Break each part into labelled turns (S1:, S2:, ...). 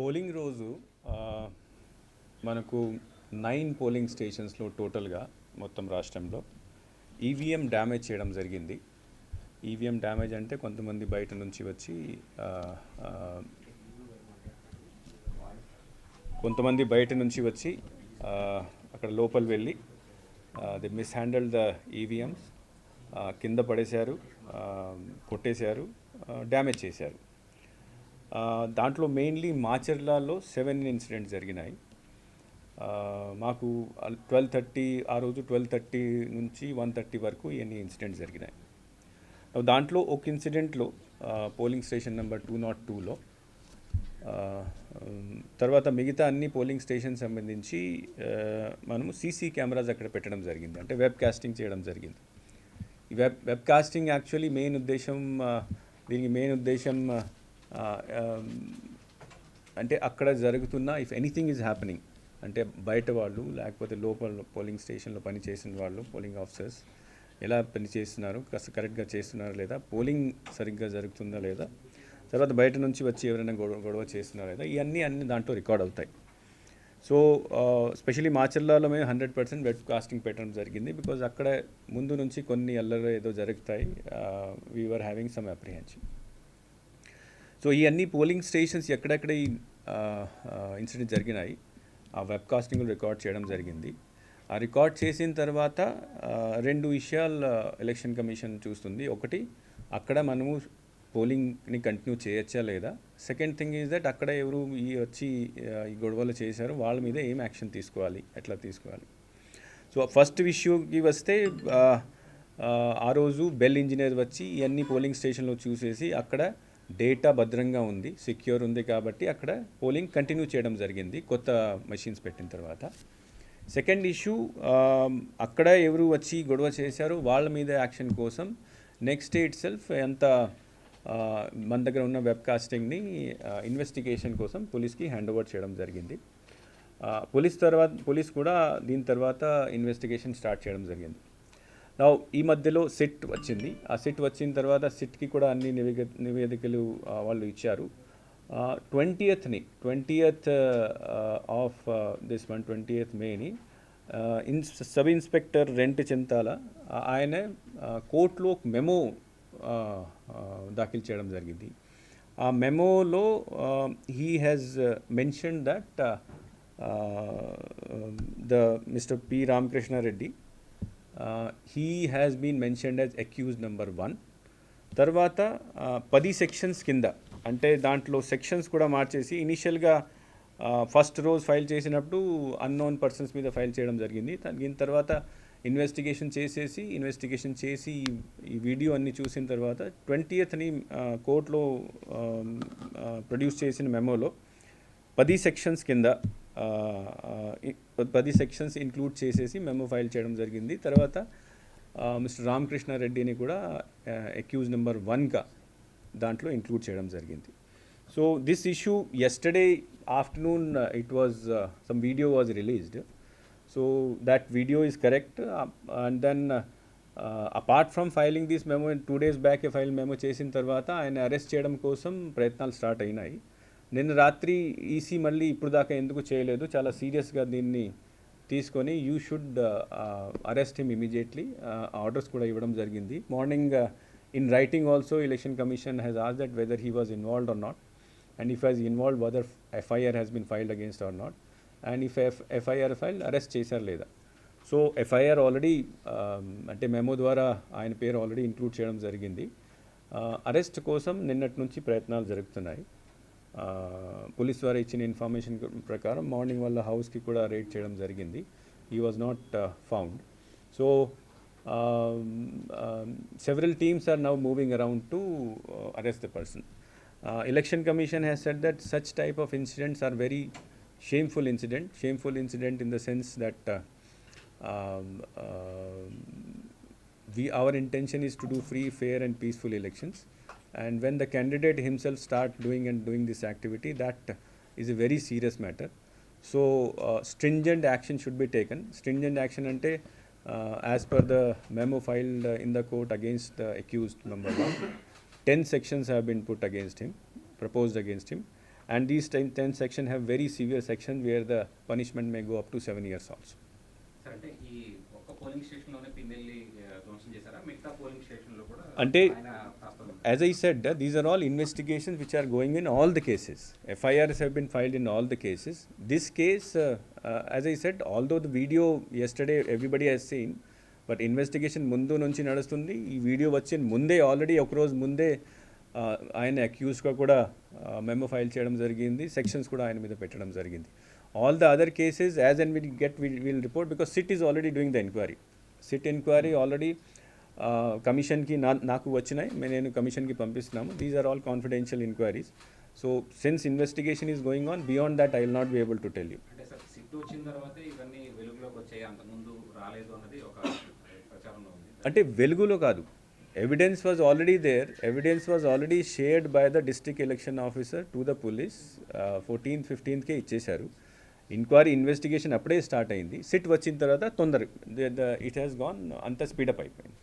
S1: Polling రోజు మనకు nine polling స్టేషన్స్లో టోటల్గా మొత్తం రాష్ట్రంలో ఈవీఎం డ్యామేజ్ చేయడం జరిగింది. ఈవీఎం డ్యామేజ్ అంటే కొంతమంది బయట నుంచి వచ్చి కొంతమంది బయట నుంచి వచ్చి అక్కడ లోపల వెళ్ళి the mishandle the EVMs కింద పడేశారు కొట్టేశారు డ్యామేజ్ చేశారు. దాంట్లో మెయిన్లీ మాచర్లలో సెవెన్ ఇన్సిడెంట్స్ జరిగినాయి. మాకు ట్వెల్వ్ థర్టీ ఆ రోజు ట్వెల్వ్ థర్టీ నుంచి వన్ థర్టీ వరకు ఎన్ని ఇన్సిడెంట్స్ జరిగినాయి. దాంట్లో ఒక ఇన్సిడెంట్లో polling station number two nought టూలో తర్వాత మిగతా అన్ని పోలింగ్ స్టేషన్ సంబంధించి మనము సీసీ కెమెరాస్ అక్కడ పెట్టడం జరిగింది. అంటే వెబ్ కాస్టింగ్ చేయడం జరిగింది. ఈ web web casting actually main ఉద్దేశం దీనికి మెయిన్ ఉద్దేశం అంటే అక్కడ జరుగుతున్న ఇఫ్ ఎనీథింగ్ ఈజ్ హ్యాపెనింగ్ అంటే బయట వాళ్ళు లేకపోతే లోపల పోలింగ్ స్టేషన్లో పని చేసిన వాళ్ళు పోలింగ్ ఆఫీసర్స్ ఎలా పని చేస్తున్నారు కాస్త కరెక్ట్గా చేస్తున్నారా లేదా పోలింగ్ సరిగ్గా జరుగుతుందా లేదా తర్వాత బయట నుంచి వచ్చి ఎవరైనా గొడవ గొడవ చేస్తున్నారా లేదా ఇవన్నీ అన్ని దాంట్లో రికార్డ్ అవుతాయి. సో స్పెషలీ మాచర్లలో మేము హండ్రెడ్ పర్సెంట్ వెబ్ కాస్టింగ్ పెట్టడం జరిగింది బికాజ్ అక్కడ ముందు నుంచి కొన్ని అల్లరి ఏదో జరుగుతాయి we're having some apprehension so ఈ అన్ని పోలింగ్ స్టేషన్స్ ఎక్కడెక్కడ ఈ ఇన్సిడెంట్ జరిగినాయి ఆ వెబ్ కాస్టింగ్ రికార్డ్ చేయడం జరిగింది. ఆ రికార్డ్ చేసిన తర్వాత రెండు విషయాలు ఎలక్షన్ కమిషన్ చూస్తుంది. ఒకటి అక్కడ మనము పోలింగ్ని కంటిన్యూ చేయొచ్చా లేదా? సెకండ్ థింగ్ ఈజ్ దట్ అక్కడ ఎవరు ఈ వచ్చి ఈ గొడవలు చేశారు వాళ్ళ మీద ఏం యాక్షన్ తీసుకోవాలి ఎట్లా తీసుకోవాలి. సో ఫస్ట్ ఇష్యూకి వస్తే ఆ రోజు బెల్ ఇంజనీర్ వచ్చి ఇవన్నీ పోలింగ్ స్టేషన్లో చూసేసి అక్కడ డేటా భద్రంగా ఉంది సెక్యూర్ ఉంది కాబట్టి అక్కడ పోలింగ్ కంటిన్యూ చేయడం జరిగింది కొత్త మెషిన్స్ పెట్టిన తర్వాత. సెకండ్ ఇష్యూ అక్కడ ఎవరు వచ్చి గొడవ చేశారో వాళ్ళ మీద యాక్షన్ కోసం నెక్స్ట్ డే ఇట్ సెల్ఫ్ ఎంత మన దగ్గర ఉన్న వెబ్ కాస్టింగ్ని ఇన్వెస్టిగేషన్ కోసం పోలీస్కి హ్యాండ్ ఓవర్ చేయడం జరిగింది. పోలీస్ తర్వాత పోలీస్ కూడా దీని తర్వాత ఇన్వెస్టిగేషన్ స్టార్ట్ చేయడం జరిగింది. నా ఈ మధ్యలో సిట్ వచ్చింది. ఆ సిట్ వచ్చిన తర్వాత సిట్కి కూడా అన్ని నివేదిక నివేదికలు వాళ్ళు ఇచ్చారు. ట్వంటీయత్ని twentieth of this one twentieth many in sub inspector రెంట్ చింతాల ఆయన కోర్టులో మెమో దాఖలు చేయడం జరిగింది. ఆ మెమోలో he has mention that the mister P Ramakrishna Reddy he has been mentioned as accused number one తర్వాత పది సెక్షన్స్ కింద అంటే దాంట్లో సెక్షన్స్ కూడా మార్చేసి ఇనిషియల్గా ఫస్ట్ రోజు ఫైల్ చేసినప్పుడు అన్నోన్ పర్సన్స్ మీద ఫైల్ చేయడం జరిగింది. దాని దీని తర్వాత ఇన్వెస్టిగేషన్ చేసేసి ఇన్వెస్టిగేషన్ చేసి ఈ- వీడియో అన్ని చూసిన తర్వాత ట్వంటీయత్ని కోర్టులో ప్రొడ్యూస్ చేసిన మెమోలో పది సెక్షన్స్ కింద పది సెక్షన్స్ ఇంక్లూడ్ చేసేసి మెమో ఫైల్ చేయడం జరిగింది. తర్వాత మిస్టర్ రామకృష్ణారెడ్డిని కూడా అక్యూజ్ నెంబర్ వన్గా దాంట్లో ఇంక్లూడ్ చేయడం జరిగింది. So this issue yesterday afternoon it was some video was released so that video is correct and then apart from filing this memo two days back file memo చేసిన తర్వాత ఆయన arrest చేయడం కోసం ప్రయత్నాలు స్టార్ట్ అయినాయి. నిన్న రాత్రి ఈసీ మళ్ళీ ఇప్పుడు దాకా ఎందుకు చేయలేదు? చాలా సీరియస్గా దీన్ని తీసుకొని you should arrest him immediately. Orders కూడా ఇవ్వడం జరిగింది. Morning in writing also election commission has as that whether he was involved or not. And if has involve whether FIR has been filed against or not. And if F FIR file arrest చేశారు లేదా. So FIR already అంటే memo ద్వారా ఆయన పేరు already include చేయడం జరిగింది. Arrest కోసం నిన్నటి నుంచి ప్రయత్నాలు జరుగుతున్నాయి. పోలీస్ వారు ఇచ్చిన ఇన్ఫర్మేషన్ ప్రకారం మార్నింగ్ వాళ్ళ హౌస్కి కూడా రేడ్ చేయడం జరిగింది. He was not found. So several teams are now moving around to arrest the person election commission has set that such type of incidents are very shameful incident shameful incident in the sense that we our intention is to do free fair and peaceful elections. and when the candidate himself start doing and doing this activity that is a very serious matter. So uh, stringent action should be taken. Stringent action ante uh, as per the memo filed uh, in the court against the accused number 1 10 sections have been put against him proposed against him. And these 10, 10 sections have very severe sections where the punishment may go up to 7 years also.
S2: అంటే
S1: As I said, uh, these are all investigations which are going in all the cases. FIRs have been filed in all the cases. This case, uh, uh, as I said, although the video yesterday everybody has seen, but investigation ముందు నుంచి నడుస్తుంది ఈ video వచ్చిన ముందే already ఒకరోజు ముందే ఆయన అక్యూజ్గా కూడా మెమో ఫైల్ చేయడం జరిగింది సెక్షన్స్ కూడా ఆయన మీద పెట్టడం జరిగింది all the other cases as and will get will report because SIT is already doing the enquiry SIT enquiry already కమిషన్కి నా నాకు వచ్చినాయి. నేను కమిషన్కి పంపిస్తున్నాము. These are all confidential enquiries so since investigation is going on beyond that I will not be able to tell you
S2: అంటే
S1: వెలుగులో కాదు. Evidence was already there evidence was already shared by the district election officer to the police fourteenth ఫిఫ్టీన్త్కే ఇచ్చేశారు. Enquiry investigation అప్పుడే start అయింది. SIT వచ్చిన తర్వాత తొందర it has gone అంత స్పీడప్ అయిపోయింది.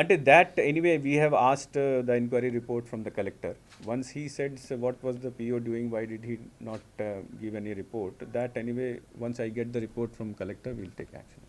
S3: Until that, anyway,
S1: we have asked uh, the inquiry report from the collector. Once he said so what was the PO doing, why did he not uh, give any report, that anyway, once I get the report from collector, we'll take action.